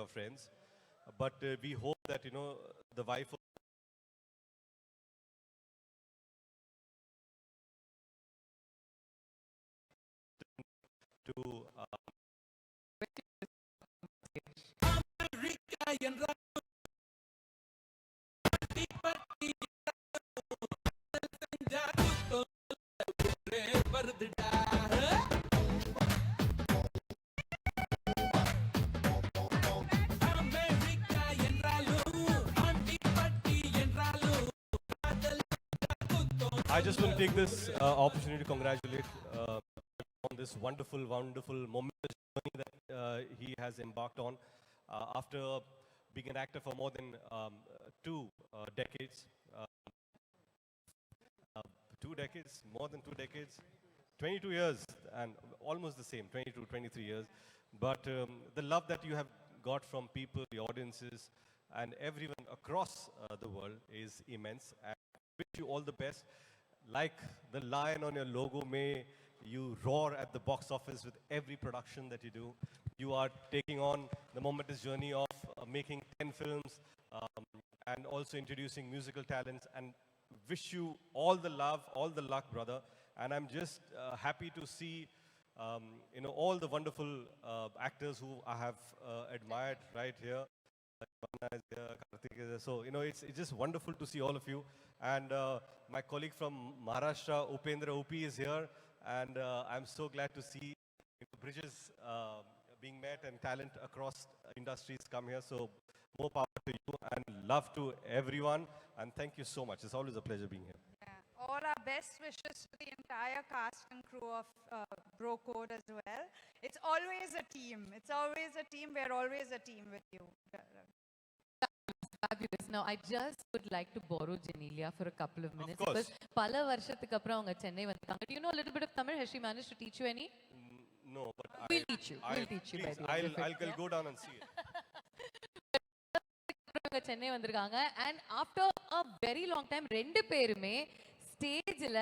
your friends. But uh, we hope that, you know, the wife of to uh, I just want to take this uh, opportunity to congratulate uh, on this wonderful, wonderful journey that uh, he has embarked on. Uh, after being an actor for more than um, two uh, decades, uh, uh, two decades, more than two decades, 22 years, and almost the same, 22, 23 years. But um, the love that you have got from people, the audiences, and everyone across uh, the world is immense. And wish you all the best. Like the lion on your logo, may you roar at the box office with every production that you do. You are taking on the momentous journey of uh, making 10 films um, and also introducing musical talents. And wish you all the love, all the luck, brother. And I'm just uh, happy to see, um, you know, all the wonderful uh, actors who I have uh, admired right here. There, Karthik is. So, you know, it's, it's just wonderful to see all of you. And uh, my colleague from Maharashtra, Upendra Upi, is here. And uh, I'm so glad to see you know, bridges uh, being met and talent across industries come here. So, more power to you and love to everyone. And thank you so much. It's always a pleasure being here. Yeah. All our best wishes to the entire cast and crew of uh, Bro Code as well. It's always a team. It's always a team. We're always a team with you. Fabulous. Now, I just would like to borrow Janelia for a couple of minutes. course. Because பல வருஷத்துக்கு அப்புறம் அவங்க சென்னை வந்திருக்காங்க. Do you know a little bit of Tamil? Has she managed to teach you any? Mm, No, but We'll I, teach you. I, We'll teach you by please, the end I'll, of it, I'll, I'll yeah? go down and see it. அப்புறம் அவங்க சென்னை வந்திருக்காங்க and after a very long time ரெண்டு பேருமே ஸ்டேஜில்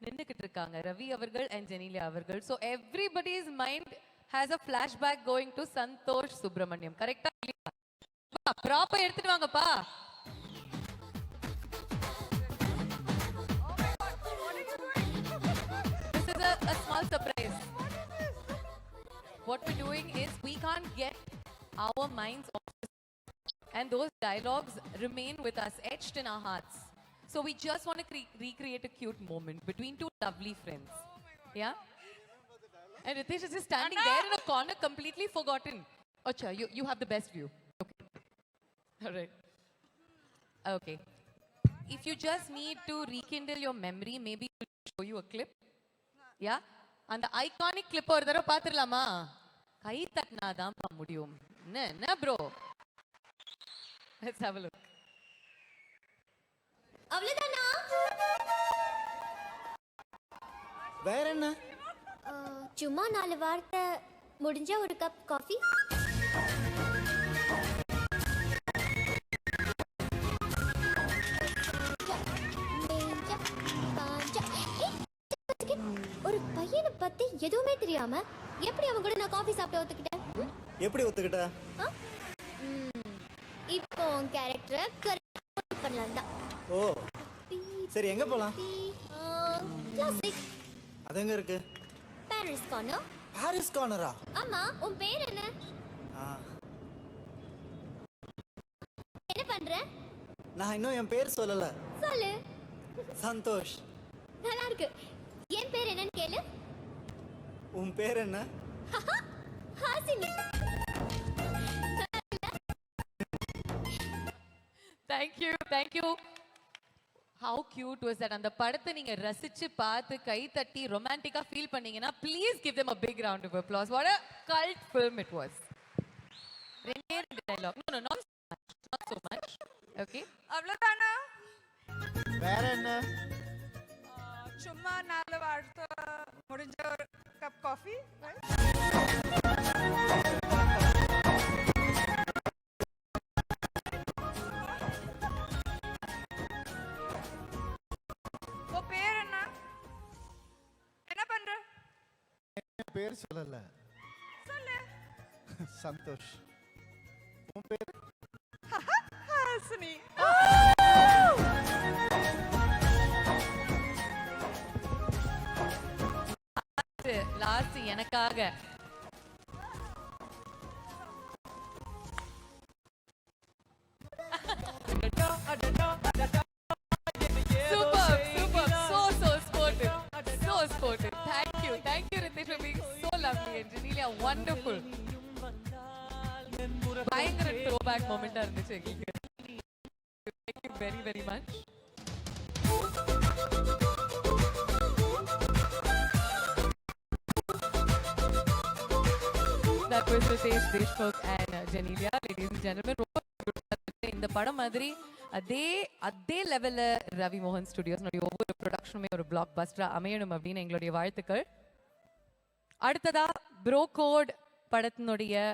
நின்றுக்கிட்டு இருக்காங்க ரவி அவர்கள் and Genelia அவர்கள் so everybody's mind has a flashback going to Santhosh Subramaniam கரெக்டா ப்ராப்பா எடுத்துட்டு வாங்கப்பா This is a, a small surprise. What we're doing is we can't get our minds off the and those dialogues remain with us, etched in our hearts. So we just want to cre- recreate a cute moment between two lovely friends. Yeah? And Ritesh is just standing there in a corner, completely forgotten. Acha, you, you have the best view. All right. Okay. If you just need to rekindle your memory, maybe we'll show you a clip. Yeah? அந்த iconic clip ஒரு தடவை பார்த்துடலாமா கை தட்டினாதான் முடியும் என்ன என்ன bro let's have a look அவ்வளவுதானா வேற என்ன சும்மா நாலு வார்த்தை முடிஞ்ச ஒரு கப் காஃபி தெரியாம எப்படி அவன் கூட நான் காஃபி சாப்பிட ஒத்துக்கிட்டேன்? எப்படி ஒத்துக்கிட்ட? இப்போ கேரக்டரை கரெக்ட் பண்ணலாம் தான். ஓ. சரி எங்க போலாம்? கிளாசிக் அது எங்க இருக்கு? பாரிஸ் கார்னர் பாரிஸ் கார்னரா ஆமா உன் பேர் என்ன? என்ன பண்ற? நான் இன்னும் என் பேர் சொல்லல. சொல்லு. சந்தோஷ். நல்லா இருக்கு என் பேர் என்னன்னு கேளு. உன் பேர் என்ன? Hasini. Thank you thank you how cute was that அந்த படத்தை நீங்க ரசிச்சு பார்த்து கை தட்டி ரொமான்டிக்கா ஃபீல் பண்ணீங்கன்னா please give them a big round of applause. What a cult film it was. ரெண்டே ரெண்டு dialogue. No no not so much. Not so much. Okay. அவ்வளோதானா வேற என்ன? சும்மா நாலு வார்த்தை முடிஞ்ச ஒரு கப் காஃபி பேர் என்ன? என்ன பண்ற? என் பேர் சொல்லல. சொல்லு. சந்தோஷ். உன் பேர்? Hasni. எனக்காக so sportive. So sportive. Thank you. Thank you, Ritesh, for being so lovely. And Janelia, wonderful. பயங்கர த்ரோபேக் மொமெண்டா இருந்துச்சு That was Deshmukh and and ladies Janelia, ரொம்ப இந்த படம் மாதிரி அதே அதே லெவல்ல ரவி மோகன் ஸ்டுடியோஸ் ஒவ்வொரு ப்ரொடக்ஷனுமே ஒரு பிளாக் பஸ்டரா அமையணும் அப்படின்னு எங்களுடைய வாழ்த்துக்கள். அடுத்ததா ப்ரோ கோட் படத்தினுடைய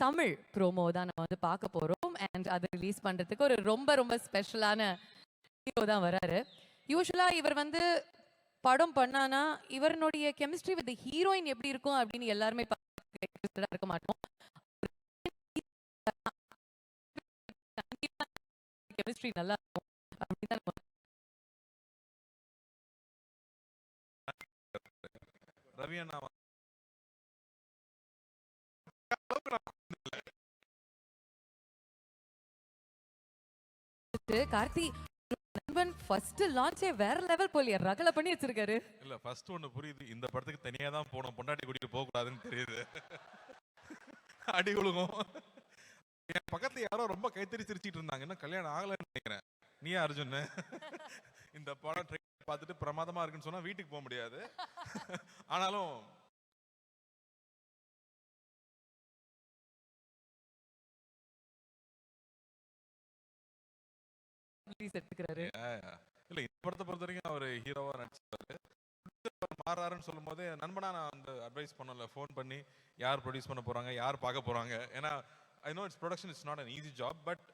தமிழ் ப்ரோமோ தான் நம்ம வந்து பார்க்க போறோம். அண்ட் அதை ரிலீஸ் பண்றதுக்கு ஒரு ரொம்ப ரொம்ப ஸ்பெஷலான ஹீரோ தான் வராரு. யூஸ்வலாக இவர் வந்து படம் பண்ணானா இவருடைய கெமிஸ்ட்ரி வித் ஹீரோயின் எப்படி இருக்கும் அப்படின்னு எல்லாருமே இன்ட்ரெஸ்டடா இருக்க மாட்டோம். கெமிஸ்ட்ரி நல்லா இருக்கும். அப்படின்னு தான் ரவி அண்ணா கார்த்தி நண்பன் ஃபர்ஸ்ட் லான்ச்சே வேற லெவல் போலியா ரகல பண்ணி வச்சிருக்காரு. இல்ல ஃபர்ஸ்ட் ஒன்னு புரியுது. இந்த படத்துக்கு தனியா தான் போனோம் பொண்டாட்டி கூட்டிட்டு போக கூடாதுன்னு தெரியுது. அடி விழுகும் என் பக்கத்துல யாரோ ரொம்ப கைத்தறி சிரிச்சிட்டு இருந்தாங்க. இன்னும் கல்யாணம் ஆகலைன்னு நினைக்கிறேன். நீயா அர்ஜுன் இந்த படம் பார்த்துட்டு பிரமாதமா இருக்குன்னு சொன்னா வீட்டுக்கு போக முடியாது. ஆனாலும் ரிலீஸ் எடுத்துக்கிறாரு. இல்ல இந்த படத்தை பொறுத்த வரைக்கும் அவர் ஹீரோவா நடிச்சிருக்காரு. மாறாருன்னு சொல்லும் போதே நண்பனா நான் வந்து அட்வைஸ் பண்ணல. ஃபோன் பண்ணி யார் ப்ரொடியூஸ் பண்ண போறாங்க யார் பார்க்க போறாங்க. ஏன்னா I know it's production it's not an easy job but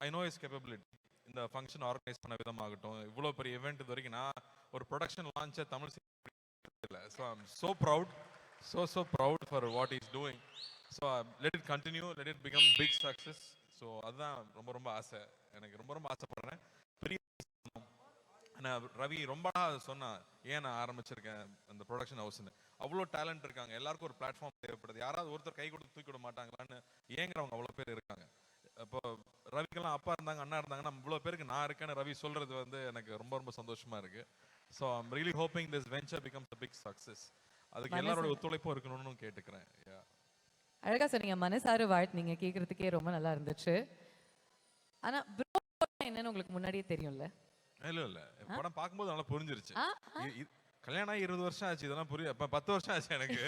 I know is capability இந்த ஃபங்க்ஷன் ஆர்கனைஸ் பண்ண விதமாகட்டும் இவ்வளோ பெரிய event இது வரைக்கும் நான் ஒரு ப்ரொடக்ஷன் லான்ச்சை தமிழ் இல்லை. So I'm so proud so so proud for what is doing so let it continue let it become big success so அதுதான் ரொம்ப ரொம்ப ஆசை. எனக்கு ரொம்ப ரொம்ப ஆசைப்படுறேன். பெரிய நான் ரவி ரொம்ப நாள் சொன்னா ஏன் நான் ஆரம்பிச்சிருக்கேன் அந்த ப்ரொடக்ஷன் ஹவுஸ்னு அவ்வளோ டேலண்ட் இருக்காங்க. எல்லாருக்கும் ஒரு பிளாட்ஃபார்ம் தேவைப்படுது. யாராவது ஒருத்தர் கை கொடுத்து தூக்கி விட மாட்டாங்களான்னு ஏங்குறவங்க அவ்வளோ பேர் இருக்காங்க. இப்போ ரவிக்கெல்லாம் அப்பா இருந்தாங்க அண்ணா இருந்தாங்கன்னா இவ்வளோ பேருக்கு நான் இருக்கேன்னு ரவி சொல்றது வந்து எனக்கு ரொம்ப ரொம்ப சந்தோஷமா இருக்கு. So I'm really hoping this venture becomes a big success அதுக்கு எல்லாரோட ஒத்துழைப்பும் இருக்கணும்னு கேட்டுக்கிறேன். அழகா சொன்னீங்க. மனசார வாழ்த்துனீங்க கேக்குறதுக்கே ரொம்ப நல்லா இருந்துச்சு. ஆனா ப்ரோ என்னன்னு உங்களுக்கு முன்னாடியே தெரியும்ல? இல்ல இல்ல. படம் பார்க்கும்போது நல்லா புரிஞ்சிருச்சு. கல்யாணம் ஆகி இருபது வருஷம் ஆச்சு இதெல்லாம் புரிய பத்து வருஷம் ஆச்சு எனக்கு.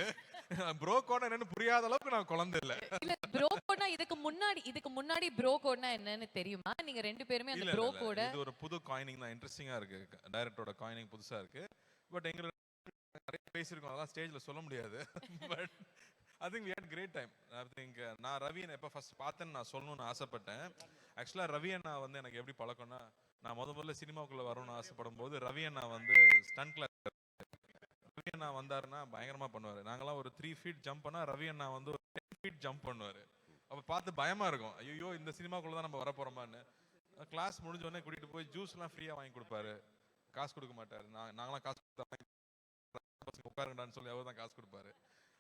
ப்ரோ கோட் என்னன்னு புரியாத அளவுக்கு நான் குழந்தை இல்ல. இல்ல ப்ரோ கோட்னா இதுக்கு முன்னாடி இதுக்கு முன்னாடி ப்ரோ கோட்னா என்னன்னு தெரியுமா? நீங்க ரெண்டு பேருமே அந்த ப்ரோ கோட. இது ஒரு புது காயினிங் தான். இன்ட்ரெஸ்டிங்கா இருக்கு. டைரக்டரோட காயினிங் புதுசா இருக்கு. பட் எங்க நிறைய பேசியிருக்கோம். அதெல்லாம் ஸ்டேஜ்ல சொல்ல முடியாது. But I think we had great time I think நான் ரவியை எப்போ ஃபர்ஸ்ட் பார்த்தேன்னு நான் சொல்லணும்னு ஆசைப்பட்டேன். ஆக்சுவலாக ரவி அண்ணா வந்து எனக்கு எப்படி பழக்கம்னா நான் முத முதல்ல சினிமாவுக்குள்ளே வரணும்னு ஆசைப்படும் போது ரவி அண்ணா வந்து ஸ்டன் கிளாஸ் ரவி அண்ணா வந்தாருன்னா பயங்கரமாக பண்ணுவார். நாங்கெல்லாம் ஒரு த்ரீ ஃபீட் ஜம்ப் பண்ணால் ரவி அண்ணா வந்து ஒரு டென் ஃபீட் ஜம்ப் பண்ணுவார். அப்போ பார்த்து பயமாக இருக்கும். ஐயோ இந்த சினிமாக்குள்ளே தான் நம்ம வர போறோமான்னு. கிளாஸ் முடிஞ்ச உடனே போய் ஜூஸ்லாம் ஃப்ரீயாக வாங்கி கொடுப்பாரு. காசு கொடுக்க மாட்டார். நான் நாங்களாம் காசு கொடுத்தா வாங்கி உட்காருங்கடான்னு சொல்லி அவர் தான் காசு கொடுப்பாரு.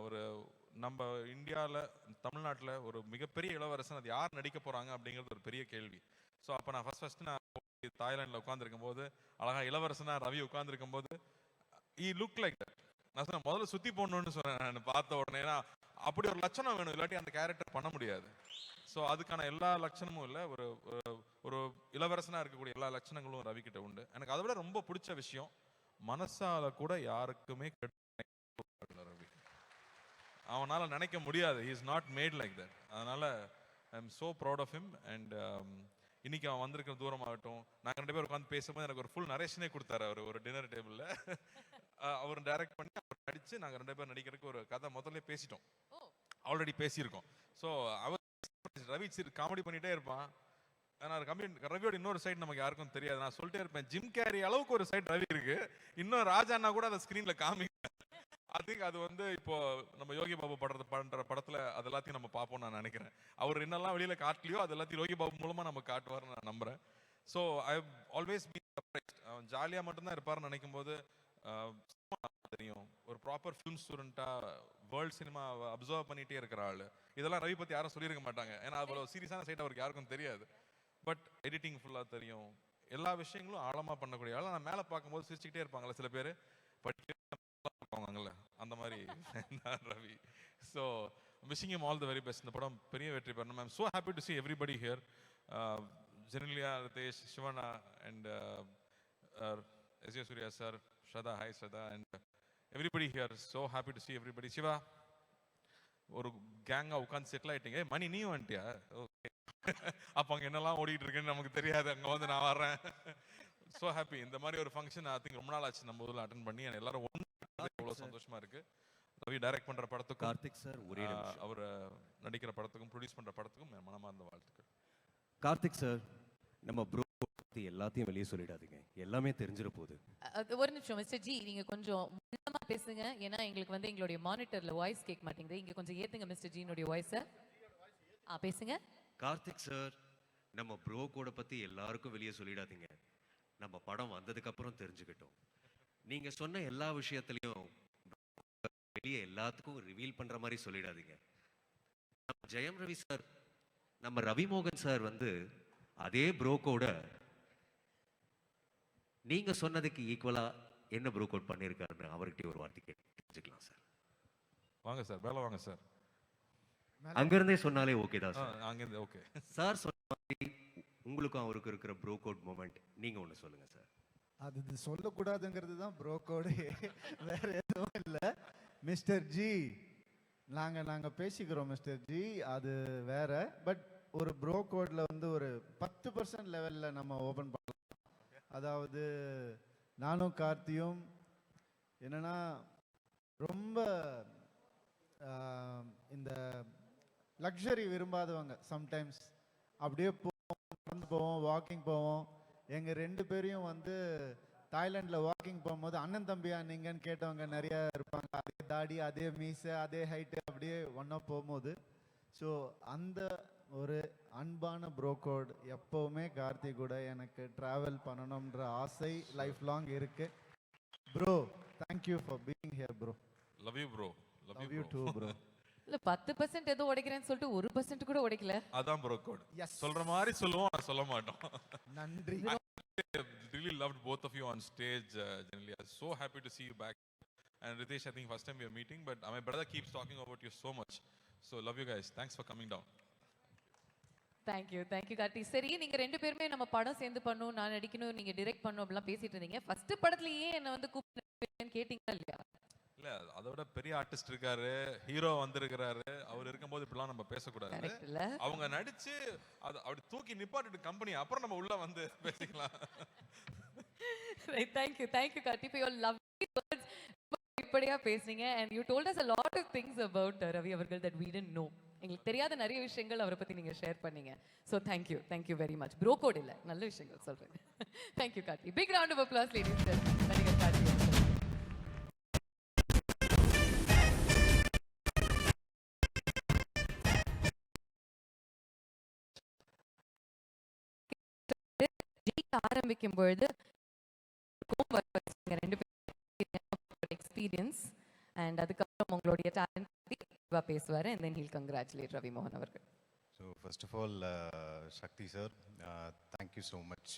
ஒரு நம்ம இந்தியாவில் தமிழ்நாட்டில் ஒரு மிகப்பெரிய இளவரசன் அது யார் நடிக்க போகிறாங்க அப்படிங்கிறது ஒரு பெரிய கேள்வி. ஸோ அப்போ நான் ஃபஸ்ட் ஃபஸ்ட்டு நான் தாய்லாண்டில் தாய்லாந்தில் உட்காந்துருக்கும் போது அழகாக இளவரசனா ரவி உட்காந்துருக்கும் போது ஈ லுக் லைக் தட் நான் சொன்னேன் முதல்ல சுற்றி போடணும்னு சொன்னேன் நான் பார்த்த உடனே. ஏன்னா அப்படி ஒரு லட்சணம் வேணும் இல்லாட்டி அந்த கேரக்டர் பண்ண முடியாது. ஸோ அதுக்கான எல்லா லட்சணமும் இல்லை ஒரு ஒரு- இளவரசனாக இருக்கக்கூடிய எல்லா லட்சணங்களும் ரவி கிட்ட உண்டு. எனக்கு அதை விட ரொம்ப பிடிச்ச விஷயம் மனசால கூட யாருக்குமே கெடுதல் ரவி அவனால நினைக்க முடியாது. Is not mad like that அதனால I am so proud of him and இன்னைக்கு அவன் வந்திருக்கிற தூரமாகட்டும் நாங்கள் ரெண்டு பேரும் உட்காந்து பேசும்போது எனக்கு ஒரு ஃபுல் நரேஷனே கொடுத்தாரு அவர் ஒரு டின்னர் டேபிளில் அவர் டைரக்ட் பண்ணி அவர் நடிச்சு நாங்கள் ரெண்டு பேரும் நடிக்கிறதுக்கு ஒரு கதை முதல்ல பேசிட்டோம். ஆல்ரெடி பேசியிருக்கோம். ஸோ அவர் ரவி காமெடி பண்ணிட்டே இருப்பான். ஆனா கம்மி ரவியோட இன்னொரு சைடு நமக்கு யாருக்கும் தெரியாது. நான் சொல்லிட்டே இருப்பேன் ஜிம் கேரி அளவுக்கு ஒரு சைடு ரவி இருக்கு. இன்னும் ராஜாண்ணா கூட அதை ஸ்க்ரீன்ல காமி ஐ திங்க் அது வந்து இப்போ நம்ம யோகி பாபு படுறது பண்ற படத்துல அது எல்லாத்தையும் நம்ம பார்ப்போம் நான் நினைக்கிறேன். அவர் என்னெல்லாம் வெளியில காட்டலையோ அது எல்லாத்தையும் யோகி பாபு மூலமா நம்ம காட்டுவார்னு நான் நம்புறேன். ஸோ ஐ ஆல்வேஸ் பீ அவன் ஜாலியாக மட்டும்தான் இருப்பார்னு நினைக்கும் போது தெரியும். ஒரு ப்ராப்பர் ஃபிலிம் ஸ்டூடெண்ட்டாக வேர்ல்ட் சினிமா அப்சர்வ் பண்ணிட்டே இருக்கிற ஆள். இதெல்லாம் ரவி பத்தி யாரும் சொல்லியிருக்க மாட்டாங்க. ஏன்னா அவ்வளோ சீரியஸான சைட் அவருக்கு யாருக்கும் தெரியாது. பட் எடிட்டிங் ஃபுல்லா தெரியும். எல்லா விஷயங்களும் ஆழமா பண்ணக்கூடிய ஆள். நான் மேலே பார்க்கும்போது சிரிச்சுக்கிட்டே இருப்பாங்களா சில பேர். இருப்பாங்கல்ல அந்த மாதிரி. Ravi. So wishing him all the very best இந்த படம் பெரிய வெற்றி பெறணும். I'm so happy to see everybody here Genelia Ritesh Sivana and S A Surya sir Shraddha hi Shraddha and everybody here so happy to see everybody Siva ஒரு கேங்கா உட்காந்து settle ஆகிட்டீங்க மணி நீயும் வந்துட்டியா? ஓகே அப்போ அங்கே என்னெல்லாம் ஓடிட்டு இருக்குன்னு நமக்கு தெரியாது. அங்கே வந்து நான் வர்றேன். ஸோ ஹாப்பி இந்த மாதிரி ஒரு ஃபங்க்ஷன் ஐ திங்க் ரொம்ப நாள் ஆச்சு. நம்ம ஊரில் அட்டன் பண்ணி எல்லாரும் ஒன்று எவ்வளோ சந்தோஷமா இருக்கு. ரவி டைரக்ட் பண்ற படத்துக்கும் கார்த்திக் சார் ஒரே நிமிஷம். அவர் நடிக்கிற படத்துக்கும் ப்ரொடியூஸ் பண்ற படத்துக்கும் என் மனமார்ந்த வாழ்த்துக்கள். கார்த்திக் சார் நம்ம ப்ரோ பத்தி எல்லாத்தையும் வெளியே சொல்லிடாதீங்க. எல்லாமே தெரிஞ்சிட போகுது. ஒரு நிமிஷம் மிஸ்டர் ஜி நீங்க கொஞ்சம் முன்னமா பேசுங்க. ஏன்னா எங்களுக்கு வந்து எங்களுடைய மானிட்டர்ல வாய்ஸ் கேட்க மாட்டேங்குது. இங்க கொஞ்சம் ஏத்துங்க மிஸ்டர் ஜினுடைய வாய்ஸ ஆ பேசுங்க. கார்த்திக் சார் நம்ம ப்ரோ கோட பத்தி எல்லாருக்கும் வெளியே சொல்லிடாதீங்க. நம்ம படம் வந்ததுக்கு அப்புறம் தெரிஞ்சுக்கிட்டோம். நீங்க சொன்ன எல்லா விஷயத்துலயும் வெளியே எல்லாத்துக்கும் ரிவீல் பண்ற மாதிரி சொல்லிடாதீங்க. ஜெயம் ரவி சார் நம்ம ரவி மோகன் சார் வந்து அதே ப்ரோ கோட நீங்க சொன்னதுக்கு ஈக்குவலா என்ன ப்ரோ கோட் பண்ணியிருக்காருன்னு அவர்கிட்ட ஒரு வார்த்தை கேட்டு தெரிஞ்சுக்கலாம் சார் வாங்க சார் மேலே வாங்க சார் அங்கிருந்தே சொன்னாலே ஓகே தான் சார் அங்கேருந்து ஓகே சார் சொன்ன மாதிரி உங்களுக்கும் அவருக்கும் இருக்கிற ப்ரோ கோட் மூமெண்ட் நீங்க ஒன்று சொல்லுங்க சார் அது இது சொல்லக்கூடாதுங்கிறது தான் ப்ரோக்கோடு. வேற எதுவும் இல்லை. மிஸ்டர் ஜி நாங்கள் நாங்கள் பேசிக்கிறோம் மிஸ்டர் ஜி. அது வேற. பட் ஒரு ப்ரோ கோடில் வந்து ஒரு பத்து பர்சன்ட் லெவலில் நம்ம ஓப்பன் பண்ணலாம். அதாவது நானும் கார்த்தியும் என்னன்னா ரொம்ப இந்த லக்ஸரி விரும்பாதவங்க சம்டைம்ஸ் அப்படியே போவோம் நடந்து போவோம் வாக்கிங் போவோம். எங்கள் ரெண்டு பேரையும் வந்து தாய்லாண்டில் வாக்கிங் போகும்போது அண்ணன் தம்பியா நீங்கன்னு கேட்டவங்க நிறைய இருப்பாங்க. அதே தாடி அதே மீசை அதே ஹைட்டு அப்படியே ஒன்றா போகும்போது. ஸோ அந்த ஒரு அன்பான ப்ரோகோட் எப்போவுமே கார்த்தி கூட எனக்கு ட்ராவல் பண்ணணுன்ற ஆசை லைஃப் லாங் இருக்கு bro thank you for being here bro love you bro love you too bro இல்ல பத்து பர்சன்ட் ஏதோ உடைக்கிறேன்னு சொல்லிட்டு ஒரு பர்சன்ட் கூட உடைக்கல. அதான் ப்ரோ கோட் Yes. சொல்ற மாதிரி சொல்லுவோம் ஆனா சொல்ல மாட்டோம். நன்றி. Really loved both of you on stage uh, generally. I'm so happy to see you back. And ritesh i think first time we are meeting but uh, my brother keeps talking about you so much. So love you guys. Thanks for coming down. Thank you thank you Karthi சரி நீங்க ரெண்டு பேருமே நம்ம படம் சேர்ந்து பண்ணணும் நான் நடிக்கணும் நீங்க டிரெக்ட் பண்ணணும் அப்படிலாம் பேசிட்டு இருந்தீங்க. ஃபர்ஸ்ட் படத்துலயே என்ன வந்து கூப்பிட்டு கேட்டீங்களா இல்லையா? இல்ல அதோட பெரிய ஆர்டிஸ்ட் இருக்காரு ஹீரோ வந்திருக்கிறாரு. அவர் இருக்கும்போது இப்படிலாம் நம்ம பேசக்கூடாது. அவங்க நடிச்சு அது அப்படி தூக்கி நிப்பாட்டிட்டு கம்பெனி அப்புறம் நம்ம உள்ள வந்து பேசிக்கலாம். Thank you thank you Karthi for your lovely words இப்படியா பேசுனீங்க. And you told us lot of things about uh, Ravi அவர்கள் that we didn't know. எங்களுக்கு தெரியாத நிறைய விஷயங்கள் அவரை பத்தி நீங்க ஷேர் பண்ணீங்க. So thank you thank you very much Bro Code இல்ல நல்ல விஷயங்கள் சொல்றேன். Thank you Karthi big round of applause ladies ஆரம்பிக்கும் பொழுது ரெண்டு பேரும் எக்ஸ்பீரியன்ஸ் அண்ட் அதுக்கப்புறம் உங்களுடைய டேலண்ட் பற்றி பேசுவார். And then he'll congratulate Ravi மோகன் அவர்கள் so first of all Shakthi sir thank you so much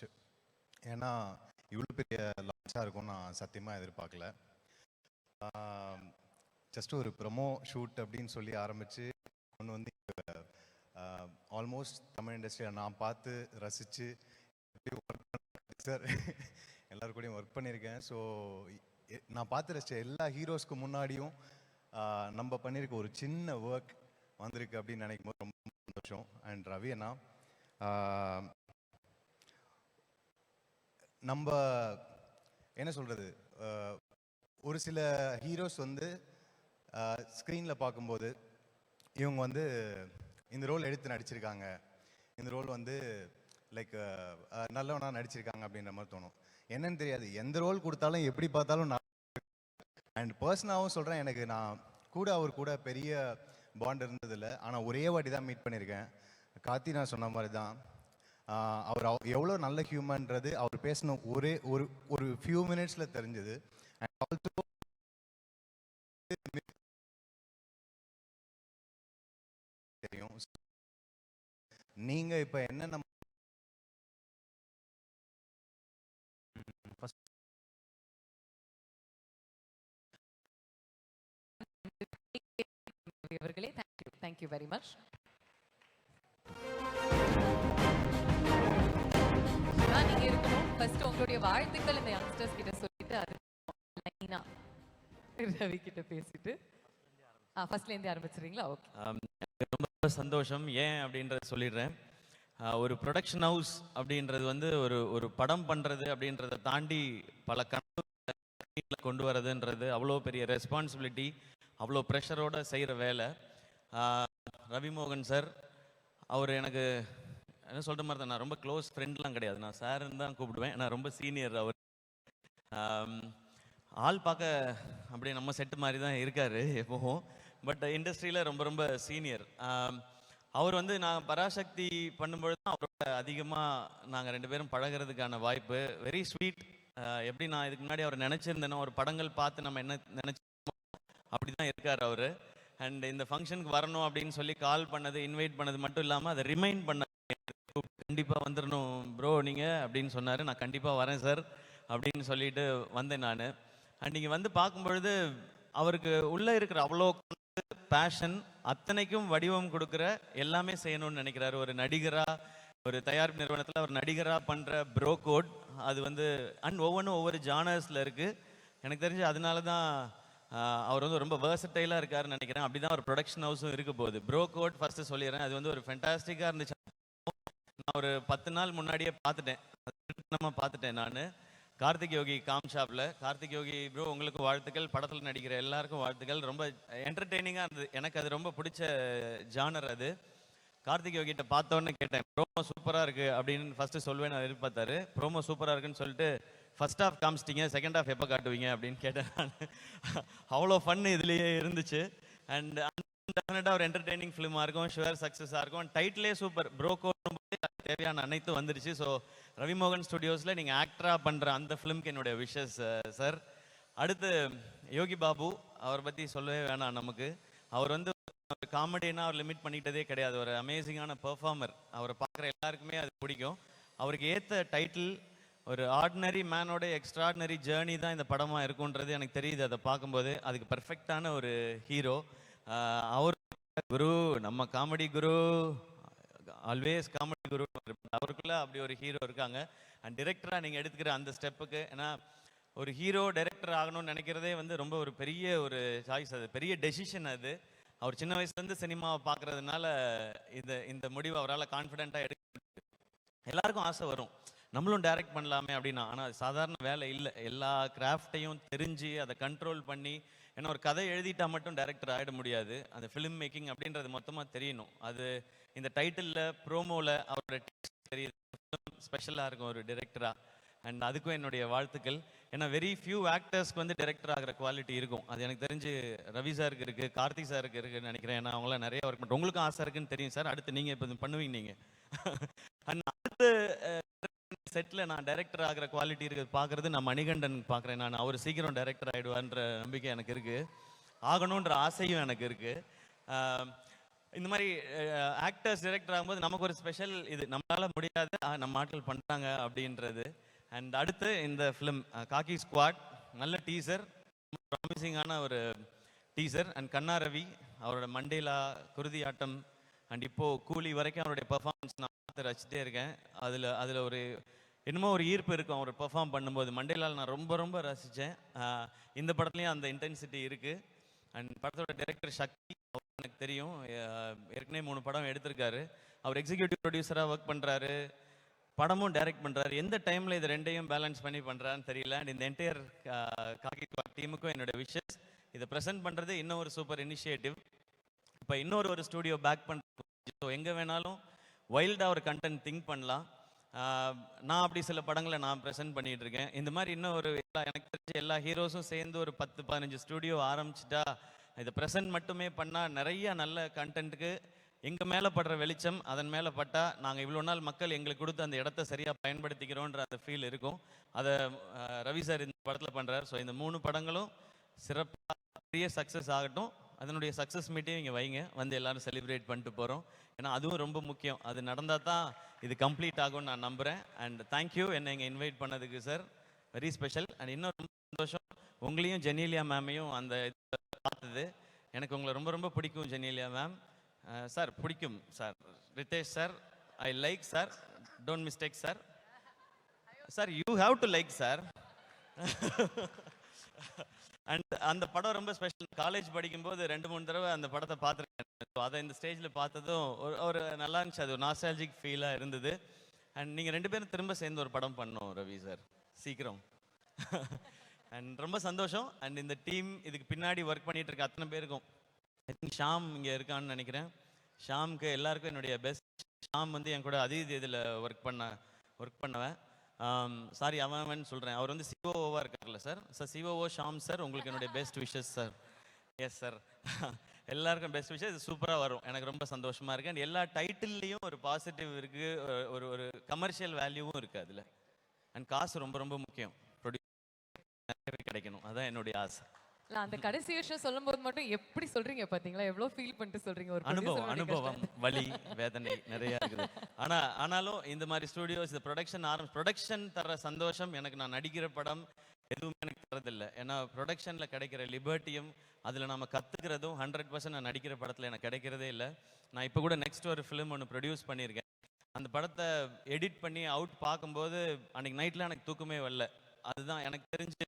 ஏன்னா இவ்வளோ பெரிய லான்ச்சாக இருக்கும் நான் சத்தியமாக எதிர்பார்க்கல. ஜஸ்ட் ஒரு ப்ரொமோ ஷூட் அப்படின்னு சொல்லி ஆரம்பித்து ஒன்று வந்து ஆல்மோஸ்ட் தமிழ் இண்டஸ்ட்ரியை நான் பார்த்து ரசித்து சார் எல்லாரு கூடயும் ஒர்க் பண்ணியிருக்கேன் ஸோ நான் பார்த்து ரசித்த எல்லா ஹீரோஸ்க்கு முன்னாடியும் நம்ம பண்ணியிருக்க ஒரு சின்ன ஒர்க் வந்திருக்கு அப்படின்னு நினைக்கும் போது ரொம்ப சந்தோஷம். அண்ட் ரவி அண்ணா நம்ம என்ன சொல்கிறது ஒரு சில ஹீரோஸ் வந்து ஸ்க்ரீனில் பார்க்கும்போது இவங்க வந்து இந்த ரோல் எடுத்து நடிச்சிருக்காங்க. இந்த ரோல் வந்து லைக் நல்லவனா நடிச்சிருக்காங்க அப்படின்ற மாதிரி தோணும். என்னன்னு தெரியாது. எந்த ரோல் கொடுத்தாலும் எப்படி பார்த்தாலும் நான் அண்ட் பர்சனாகவும் சொல்கிறேன் எனக்கு நான் கூட அவர் கூட பெரிய பாண்ட் இருந்ததில்ல. ஆனால் ஒரே வாட்டி தான் மீட் பண்ணியிருக்கேன். காத்தி நான் சொன்ன மாதிரி தான். அவர் எவ்வளோ நல்ல ஹியூமன்றது அவர் பேசின ஒரே ஒரு ஒரு ஃபியூ மினிட்ஸில் தெரிஞ்சது. அண்ட் ஆல்சோ தெரியும். நீங்கள் இப்போ என்னென்ன அவர்களே தேங்க்யூ தேங்க்யூ வெரி மச் நீங்க இருக்கணும். ஃபர்ஸ்ட் உங்களுடைய வாழ்த்துக்கள் இந்த யங்ஸ்டர்ஸ் கிட்ட சொல்லிட்டு அது லைனா. ரவி கிட்ட பேசிட்டு. ஆ ஃபர்ஸ்ட்ல இருந்து ஆரம்பிச்சிடுறீங்களா? ஓகே ரொம்ப சந்தோஷம். ஏன் அப்படின்றத சொல்லிடுறேன். ஒரு ப்ரொடக்ஷன் ஹவுஸ் அப்படின்றது வந்து ஒரு ஒரு படம் பண்ணுறது அப்படின்றத தாண்டி பல கனவு கொண்டு வரதுன்றது அவ்வளோ பெரிய ரெஸ்பான்சிபிலிட்டி அவ்வளோ ப்ரெஷரோடு செய்கிற வேலை. ரவிமோகன் சார் அவர் எனக்கு என்ன சொல்கிற மாதிரி தான் நான் ரொம்ப க்ளோஸ் ஃப்ரெண்ட்லாம் கிடையாது. நான் சாருன்னு தான் கூப்பிடுவேன். நான் ரொம்ப சீனியர் அவர். ஆள் பார்க்க அப்படியே நம்ம செட்டு மாதிரி தான் இருக்கார் எப்பவும். பட் இண்டஸ்ட்ரியில் ரொம்ப ரொம்ப சீனியர் அவர் வந்து நான் பராசக்தி பண்ணும்பொழுது தான் அவரோட அதிகமாக நாங்கள் ரெண்டு பேரும் பழகுறதுக்கான வாய்ப்பு. வெரி ஸ்வீட் எப்படி நான் இதுக்கு முன்னாடி அவர் நினச்சிருந்தேனோ ஒரு படங்கள் பார்த்து நம்ம என்ன நினச்சி அப்படி தான் இருக்கார் அவர். அண்ட் இந்த ஃபங்க்ஷனுக்கு வரணும் அப்படின்னு சொல்லி கால் பண்ணது இன்வைட் பண்ணது மட்டும் இல்லாமல் அதை ரிமைண்ட் பண்ண கண்டிப்பாக வந்துடணும் ப்ரோ நீங்கள் அப்படின்னு சொன்னார். நான் கண்டிப்பாக வரேன் சார் அப்படின்னு சொல்லிட்டு வந்தேன் நான். அண்ட் நீங்கள் வந்து பார்க்கும்பொழுது அவருக்கு உள்ளே இருக்கிற அவ்வளோ பேஷன் அத்தனைக்கும் வடிவம் கொடுக்குற எல்லாமே செய்யணும்னு நினைக்கிறாரு. ஒரு நடிகராக ஒரு தயாரிப்பு நிறுவனத்தில் ஒரு நடிகராக பண்ணுற ப்ரோ கோட் அது வந்து அண்ட் ஒவ்வொன்றும் ஒவ்வொரு ஜானர்ஸில் இருக்குது எனக்கு தெரிஞ்சு அதனால தான் அவர் வந்து ரொம்ப வேர்சட்டைலாக இருக்காருன்னு நினைக்கிறேன். அப்படி தான் ஒரு ப்ரொடக்ஷன் ஹவுஸும் இருக்க போகுது. ப்ரோ கோட் ஃபஸ்ட்டு சொல்லிடுறேன். அது வந்து ஒரு ஃபென்டாஸ்டிக்காக இருந்துச்சு. நான் ஒரு பத்து நாள் முன்னாடியே பார்த்துட்டேன். நம்ம பார்த்துட்டேன் நான். கார்த்திக் யோகி காம் ஷாப்பில் கார்த்திக் யோகி ப்ரோ உங்களுக்கு வாழ்த்துக்கள். படத்தில் நடிக்கிற எல்லாருக்கும் வாழ்த்துக்கள். ரொம்ப என்டர்டெய்னிங்காக இருந்தது. எனக்கு அது ரொம்ப பிடிச்ச ஜானர் அது. கார்த்திக் யோகிட்ட பார்த்தோன்னே கேட்டேன் ப்ரோமோ சூப்பராக இருக்குது அப்படின்னு ஃபஸ்ட்டு சொல்வேன் அவர் எதிர்பார்த்தாரு. ப்ரோமோ சூப்பராக இருக்குன்னு சொல்லிட்டு ஃபர்ஸ்ட் ஹாஃப் காமிச்சிட்டிங்க செகண்ட் ஹாஃப் எப்போ காட்டுவீங்க அப்படின்னு கேட்டேன் நான். அவ்வளோ ஃபன் இதுலேயே இருந்துச்சு. அண்ட் டெஃபினட்டாக ஒரு என்டர்டெய்னிங் ஃபிலிமாக இருக்கும் ஷுவர் சக்ஸஸாக இருக்கும். டைட்டிலே சூப்பர் ப்ரோக்கோ தேவையான அனைத்தும் வந்துருச்சு. ஸோ ரவிமோகன் ஸ்டுடியோஸில் நீங்கள் ஆக்டராக பண்ணுற அந்த ஃபிலிம்க்கு என்னுடைய விஷஸ் சார் uh, அடுத்து யோகி பாபு. அவரை பற்றி சொல்லவே வேணாம் நமக்கு. அவர் வந்து காமெடினா அவர் லிமிட் பண்ணிக்கிட்டதே கிடையாது. ஒரு அமேசிங்கான பெர்ஃபார்மர் அவரை பார்க்குற எல்லாருக்குமே அது பிடிக்கும். அவருக்கு ஏற்ற டைட்டில் ஒரு ஆர்டினரி மேனோட எக்ஸ்ட்ராடினரி ஜேர்னி தான் இந்த படமாக இருக்குன்றது எனக்கு தெரியுது. அதை பார்க்கும்போது அதுக்கு பர்ஃபெக்டான ஒரு ஹீரோ அவர் குரு நம்ம காமெடி குரு ஆல்வேஸ் காமெடி குரு. அவருக்குள்ள அப்படி ஒரு ஹீரோ இருக்காங்க. அண்ட் டிரெக்டராக நீங்கள் எடுத்துக்கிற அந்த ஸ்டெப்புக்கு ஏன்னா ஒரு ஹீரோ டைரக்டர் ஆகணும்னு நினைக்கிறதே வந்து ரொம்ப ஒரு பெரிய ஒரு சாய்ஸ் அது. பெரிய டெசிஷன் அது. அவர் சின்ன வயசுலேருந்து சினிமாவை பார்க்கறதுனால இந்த இந்த முடிவு அவரால் கான்ஃபிடென்ட்டாக எடுக்க எல்லாருக்கும் ஆசை வரும். நம்மளும் டைரக்ட் பண்ணலாமே அப்படின்னா ஆனால் அது சாதாரண வேலை இல்லை. எல்லா கிராஃப்டையும் தெரிஞ்சு அதை கண்ட்ரோல் பண்ணி ஏன்னா ஒரு கதை எழுதிட்டா மட்டும் டைரக்டர் ஆகிட முடியாது. அந்த ஃபிலிம் மேக்கிங் அப்படின்றது மொத்தமாக தெரியணும். அது இந்த டைட்டிலில் ப்ரோமோவில் அவரோட தெரியுது. ஸ்பெஷலாக இருக்கும் ஒரு டிரெக்டராக அண்ட் அதுக்கும் என்னுடைய வாழ்த்துக்கள். ஏன்னா வெரி ஃபியூ ஆக்டர்ஸ்க்கு வந்து டைரக்டர் ஆகிற குவாலிட்டி இருக்கும். அது எனக்கு தெரிஞ்சு ரவி சாருக்கு இருக்குது கார்த்திக் சாருக்கு இருக்குன்னு நினைக்கிறேன். ஏன்னா அவங்களாம் நிறைய ஒர்க் பண்ணுறோம் உங்களுக்கும் ஆசை இருக்குன்னு தெரியும் சார் அடுத்து நீங்கள் இப்போ பண்ணுவீங்க நீங்கள் அண்ட் அடுத்து செட்டில் நான் டைரக்டர் ஆகிற குவாலிட்டி இருக்குது பார்க்குறது நான் மணிகண்டன் பார்க்குறேன். நான் அவர் சீக்கிரம் டைரக்டர் ஆகிடுவான்ற நம்பிக்கை எனக்கு இருக்குது ஆகணுன்ற ஆசையும் எனக்கு இருக்குது இந்த மாதிரி ஆக்டர்ஸ் டைரக்டர் ஆகும்போது நமக்கு ஒரு ஸ்பெஷல் இது. நம்மளால் முடியாது. ஆ, நம்ம ஆட்கள் பண்ணுறாங்க அப்படின்றது. அண்ட் அடுத்து இந்த ஃபிலிம் காக்கி ஸ்குவாட் நல்ல டீசர் ப்ராமிசிங்கான ஒரு டீசர் அண்ட் கண்ணா ரவி அவரோட மண்டேலா குருதி ஆட்டம். அண்ட் இப்போது கூலி வரைக்கும் அவருடைய பர்ஃபார்மன்ஸ் நான் பார்த்து ரசிச்சிட்டே இருக்கேன். அதில் அதில் ஒரு என்னமோ ஒரு ஈர்ப்பு இருக்கும். அவர் பெர்ஃபார்ம் பண்ணும்போது. மண்டேலால் நான் ரொம்ப ரொம்ப ரசித்தேன் இந்த படத்துலையும் அந்த இன்டென்சிட்டி இருக்குது அண்ட் படத்தோட டைரக்டர் சக்தி எனக்கு தெரியும். ஏற்கனவே மூணு படம் எடுத்திருக்காரு. அவர் எக்ஸிக்யூட்டிவ் ப்ரொடியூசராக ஒர்க் பண்ணுறாரு படமும் டைரக்ட் பண்ணுறாரு எந்த டைமில் இது ரெண்டையும் பேலன்ஸ் பண்ணி பண்ணுறான்னு தெரியல. அண்ட் இந்த என்டையர் காக்கி டீமுக்கும் என்னோட விஷஸ் இதை ப்ரெசென்ட் பண்ணுறது இன்னும் ஒரு சூப்பர் இனிஷியேட்டிவ் இப்போ இன்னொரு ஒரு ஸ்டூடியோ பேக் பண்ணுறது ஸோ எங்கே வேணாலும் வைல்டாக ஒரு கண்டென்ட் திங்க் பண்ணலாம். நான் அப்படி சில படங்களை நான் ப்ரெசென்ட் பண்ணிட்டு இருக்கேன் இந்த மாதிரி இன்னும் ஒரு எல்லா எனக்கு தெரிஞ்ச எல்லா ஹீரோஸும் சேர்ந்து ஒரு பத்து பதினஞ்சு ஸ்டூடியோ ஆரம்பிச்சிட்டா இதை ப்ரெசென்ட் மட்டுமே பண்ணால் நிறைய நல்ல கண்டென்ட்டுக்கு எங்கள் மேலே படுற வெளிச்சம் அதன் மேலே பட்டால் நாங்கள் இவ்வளோ நாள் மக்கள் எங்களுக்கு கொடுத்து அந்த இடத்த சரியாக பயன்படுத்திக்கிறோன்ற அந்த ஃபீல் இருக்கும். அதை ரவி சார் இந்த படத்தில் பண்ணுறாரு ஸோ இந்த மூணு படங்களும் சிறப்பாக பெரிய சக்ஸஸ் ஆகட்டும். அதனுடைய சக்ஸஸ் மீட்டையும் இங்கே வைங்க. வந்து எல்லாரும் செலிப்ரேட் பண்ணிட்டு போகிறோம் ஏன்னா அதுவும் ரொம்ப முக்கியம். அது நடந்தால் தான் இது கம்ப்ளீட் ஆகும்னு நான் நம்புகிறேன் அண்ட் தேங்க்யூ என்னை இங்கே இன்வைட் பண்ணதுக்கு சார் வெரி ஸ்பெஷல் அண்ட் இன்னும் ரொம்ப சந்தோஷம். உங்களையும் ஜெனீலியா மேமையும் அந்த இதை பார்த்தது. எனக்கு உங்களை ரொம்ப ரொம்ப பிடிக்கும் ஜெனீலியா மேம் சார் பிடிக்கும் sir Ritesh sir I like sir don't mistake sir sir you have to like sir and அந்த படம் ரொம்ப ஸ்பெஷல் காலேஜ் படிக்கும்போது ரெண்டு மூணு தடவை அந்த படத்தை பார்த்துருக்கேன். ஸோ அதை இந்த ஸ்டேஜில் பார்த்ததும் ஒரு ஒரு நல்லா இருந்துச்சு. அது ஒரு நாஸ்டாலஜிக் ஃபீலாக இருந்தது. அண்ட் நீங்கள் ரெண்டு பேரும் திரும்ப சேர்ந்து ஒரு படம் பண்ணோம் ரவி சார் சீக்கிரம். அண்ட் ரொம்ப சந்தோஷம். அண்ட் இந்த டீம் இதுக்கு பின்னாடி ஒர்க் பண்ணிட்டு இருக்க அத்தனை பேருக்கும். ஐ திங்க் ஷாம் இங்கே இருக்கான்னு நினைக்கிறேன். ஷாம்க்கு எல்லாருக்கும் என்னுடைய பெஸ்ட் ஷாம் வந்து என் கூட அதீத் இதில் ஒர்க் பண்ண ஒர்க் பண்ணுவேன். Um, சாரி அவன் சொல்கிறேன் அவர் வந்து சிஓஓவாக இருக்கார்ல sir sir COO Shaam sir உங்களுக்கு என்னுடைய best wishes sir yes sir எல்லாருக்கும் பெஸ்ட் விஷயம் இது சூப்பராக வரும். எனக்கு ரொம்ப சந்தோஷமாக இருக்குது அண்ட் எல்லா டைட்டில்லையும் ஒரு பாசிட்டிவ் இருக்குது ஒரு ஒரு கமர்ஷியல் வேல்யூவும் இருக்குது அதில். அண்ட் காசு ரொம்ப ரொம்ப முக்கியம். ப்ரொடியூஸ் நிறையவே கிடைக்கணும். அதுதான் என்னுடைய ஆசை. இல்ல அந்த கடைசி விஷயம் சொல்லும்போது மட்டும் எப்படி சொல்றீங்க பாத்தீங்களா? எவ்வளவு ஃபீல் பண்ணிட்டு சொல்றீங்க? ஒரு அனுபவம் அனுபவம். வலி வேதனை நிறைய இருக்குது. ஆனா ஆனாலும் இந்த மாதிரி ஸ்டுடியோஸ் இந்த ப்ரொடக்ஷன் ஆரம்பி ப்ரொடக்ஷன் தர சந்தோஷம் எனக்கு நான் நடிக்கிற படம் எதுவுமே எனக்கு தரதில்லை ஏன்னா ப்ரொடக்ஷனில் கிடைக்கிற லிபர்ட்டியும் அதில் நம்ம கற்றுக்கிறதும் ஹண்ட்ரட் பர்சன்ட் நான் நடிக்கிற படத்தில் எனக்கு கிடைக்கிறதே இல்லை. நான் இப்போ கூட நெக்ஸ்ட் ஒரு ஃபிலிம் ஒன்று ப்ரொடியூஸ் பண்ணியிருக்கேன். அந்த படத்தை எடிட் பண்ணி அவுட் பார்க்கும்போது அன்னைக்கு நைட்டில் எனக்கு தூக்கமே வரல. அதுதான் எனக்கு தெரிஞ்சு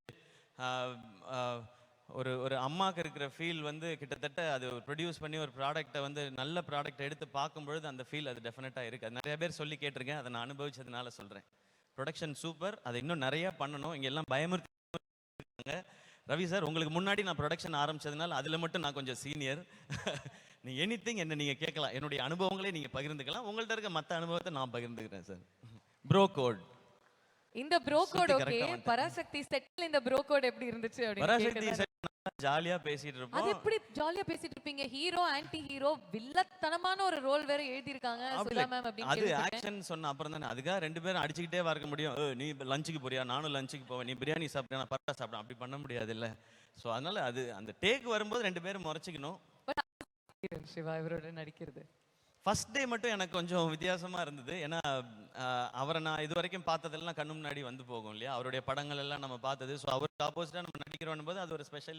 ஒரு ஒரு அம்மாவுக்கு இருக்கிற ஃபீல் வந்து கிட்டத்தட்ட அது ப்ரொடியூஸ் பண்ணி ஒரு ப்ராடக்ட்டை வந்து நல்ல ப்ராடக்ட் எடுத்து பார்க்கும்பொழுது அந்த ஃபீல் அது டெஃபினட்டாக இருக்குது அது நிறைய பேர் சொல்லி கேட்டிருக்கேன். அதை நான் அனுபவிச்சதுனால சொல்கிறேன் ப்ரொடக்ஷன் சூப்பர் அதை இன்னும் நிறையா பண்ணணும். இங்கே எல்லாம் பயமுறுத்தி இருக்காங்க. ரவி சார் உங்களுக்கு முன்னாடி நான் ப்ரொடக்ஷன் ஆரம்பிச்சதுனால அதில் மட்டும் நான் கொஞ்சம் சீனியர் நீ எனி திங் என்ன நீங்கள் கேட்கலாம். என்னுடைய அனுபவங்களே நீங்கள் பகிர்ந்துக்கலாம். உங்கள்கிட்ட இருக்க மற்ற அனுபவத்தை நான் பகிர்ந்துக்கிறேன் சார் ப்ரோ கோட் இந்த ப்ரோ கோட் ஓகே. பராசக்தி செட்டில் இந்த ப்ரோ கோட் எப்படி இருந்துச்சு அப்படின்னு கேட்கலாம். ஜாலியாக பேசிட்டு அது இருப்போம் எப்படி ஜாலியா பேசிட்டு இருப்பீங்க? ஹீரோ ஆன்டி ஹீரோ வில்லத்தனமான ஒரு ரோல் வேற எழுதி இருக்காங்க அப்படி சுதா. மேம் அப்படின்னு அது. ஆக்ஷன் சொன்ன அப்புறம் தானே. அதுக்காக ரெண்டு பேரும் அடிச்சுக்கிட்டே இருக்க முடியும். "ஏய், நீ லஞ்சுக்கு போறியா? நானும் லஞ்சுக்கு போவேன். நீ பிரியாணி சாப்பிட்டா நான் பரோட்டா சாப்பிட்டேன் அப்படி பண்ண முடியாது இல்ல ஸோ அதனால அது அந்த டேக் வரும்போது ரெண்டு பேரும் முறைச்சிக்கணும். சிவா இவரோட நடிக்கிறது. ஃபர்ஸ்ட் டே மட்டும் எனக்கு கொஞ்சம் வித்தியாசமாக இருந்தது. ஏன்னா அவரை நான் இது வரைக்கும் பார்த்ததெல்லாம் கண்ணு முன்னாடி வந்து போகும் இல்லையா? அவருடைய படங்கள் எல்லாம் நம்ம பார்த்தது. ஸோ அவருக்கு ஆப்போசிட்டாக நம்ம நடிக்கிறோம் போது அது ஒரு ஸ்பெஷல்